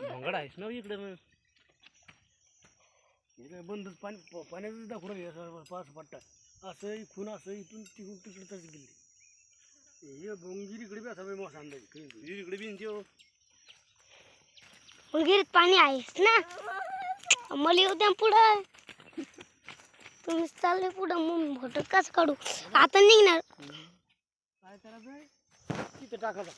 भांगाड आहेस ना इकडे मग? हे काय बंदच पाणी प- पाण्यातच दाखवून राहिले असं पाच पट्टा. असं इथून असं इथून तिकडून तिकडे तसं गेले. हे बोंगिरी इकडे बी असा बी मोठा अंदाज काही इकडे बी येऊ विहिरीत पाणी आहेच ना? मला येऊ द्या पुढं. तुम्ही चालले पुढं मग भोट कसं काढू? आता निघणार. काय करायचं तिथं टाकायचं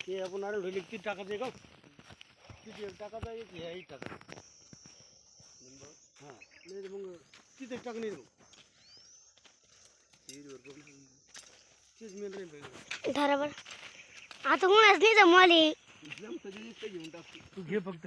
ते आपण आडून ठेवले तिथे टाकायचं का एक टाकायचा एक हे एक टाकायचं हां नाही मग तिथे टाकून येईल मग तेच मेन नाही धराबर आता कोणाच नाही जमवाले घेऊन टाकतो तू घे फक्त